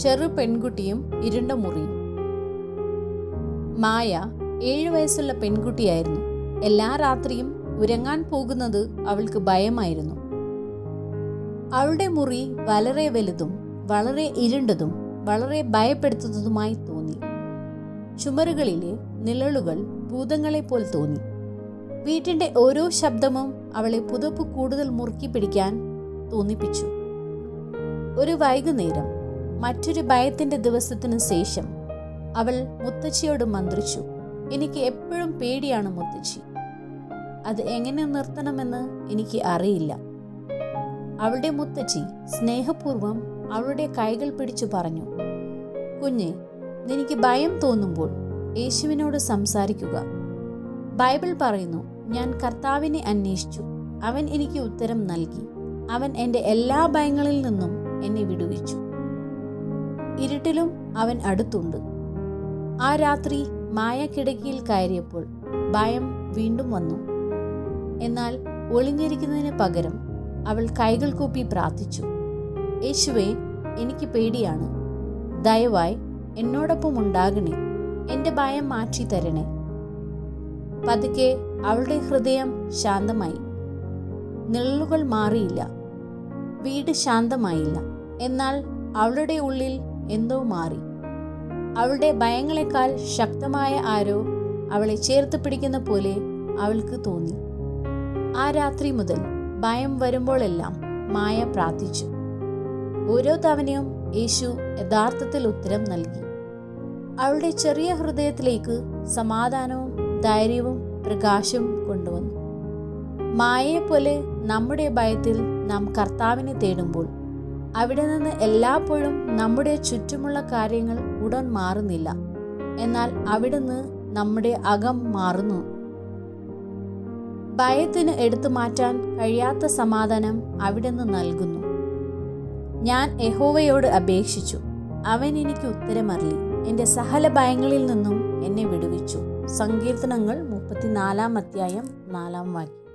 ചെറു പെൺകുട്ടിയും ഇരുണ്ട മുറിയും മായ ഏഴു വയസ്സുള്ള പെൺകുട്ടിയായിരുന്നു. എല്ലാ രാത്രിയും ഉറങ്ങാൻ പോകുന്നത് അവൾക്ക് ഭയമായിരുന്നു. അവളുടെ മുറി വളരെ വലുതും വളരെ ഇരുണ്ടതും വളരെ ഭയപ്പെടുത്തുന്നതുമായി തോന്നി. ചുമരുകളിലെ നിഴലുകൾ ഭൂതങ്ങളെപ്പോൽ തോന്നി. വീട്ടിന്റെ ഓരോ ശബ്ദവും അവളെ പുതപ്പ് കൂടുതൽ മുറുക്കി പിടിക്കാൻ തോന്നിപ്പിച്ചു. ഒരു വൈകുന്നേരം മറ്റൊരു ഭയത്തിന്റെ ദിവസത്തിനു ശേഷം അവൾ മുത്തച്ഛിയോട് മന്ത്രിച്ചു എനിക്ക് എപ്പോഴും പേടിയാണ് മുത്തച്ഛി. അത് എങ്ങനെ നിർത്തണമെന്ന് എനിക്ക് അറിയില്ല. അവളുടെ മുത്തച്ഛി സ്നേഹപൂർവം അവളുടെ കൈകൾ പിടിച്ചു പറഞ്ഞു കുഞ്ഞെ നിനക്ക് ഭയം തോന്നുമ്പോൾ യേശുവിനോട് സംസാരിക്കുക. ബൈബിൾ പറയുന്നു ഞാൻ കർത്താവിനെ അന്വേഷിച്ചു. അവൻ എനിക്ക് ഉത്തരം നൽകി. അവൻ എന്റെ എല്ലാ ഭയങ്ങളിൽ നിന്നും എന്നെ വിടുവിച്ചു. ഇരുട്ടിലും അവൻ അടുത്തുണ്ട്. ആ രാത്രി മായ കിടക്കിയിൽ കയറിയപ്പോൾ ഭയം വീണ്ടും വന്നു. എന്നാൽ ഒളിഞ്ഞിരിക്കുന്നതിന് പകരം അവൾ കൈകൾ കൂപ്പി പ്രാർത്ഥിച്ചു യേശുവേ എനിക്ക് പേടിയാണ്. ദയവായി എന്നോടൊപ്പം ഉണ്ടാകണേ. എന്റെ ഭയം മാറ്റി തരണേ. പതുക്കെ അവളുടെ ഹൃദയം ശാന്തമായി. നിഴലുകൾ മാറിയില്ല. വീട് ശാന്തമായില്ല. എന്നാൽ അവളുടെ ഉള്ളിൽ എന്തോ മാറി. അവളുടെ ഭയങ്ങളെക്കാൾ ശക്തമായ ആരോ അവളെ ചേർത്ത് പിടിക്കുന്ന പോലെ അവൾക്ക് തോന്നി. ആ രാത്രി മുതൽ ഭയം വരുമ്പോഴെല്ലാം മായ പ്രാർത്ഥിച്ചു. ഓരോ തവണയും യേശു യഥാർത്ഥത്തിൽ ഉത്തരം നൽകി. അവളുടെ ചെറിയ ഹൃദയത്തിലേക്ക് സമാധാനവും ധൈര്യവും പ്രകാശവും കൊണ്ടുവന്നു. മായയെപ്പോലെ നമ്മുടെ ഭയത്തിൽ നാം കർത്താവിനെ തേടുമ്പോൾ അവിടെ നിന്ന് എല്ലാപ്പോഴും നമ്മുടെ ചുറ്റുമുള്ള കാര്യങ്ങൾ ഉടൻ മാറുന്നില്ല. എന്നാൽ അവിടുന്ന് നമ്മുടെ അകം മാറുന്നു. ഭയത്തിന് എടുത്തു മാറ്റാൻ കഴിയാത്ത സമാധാനം അവിടെ നിന്ന് നൽകുന്നു. ഞാൻ യഹോവയോട് അപേക്ഷിച്ചു. അവൻ എനിക്ക് ഉത്തരമറിയി എന്റെ സഹല ഭയങ്ങളിൽ നിന്നും എന്നെ വിടുവിച്ചു. സങ്കീർത്തനങ്ങൾ മുപ്പത്തിനാലാം അധ്യായം നാലാം വാക്യം.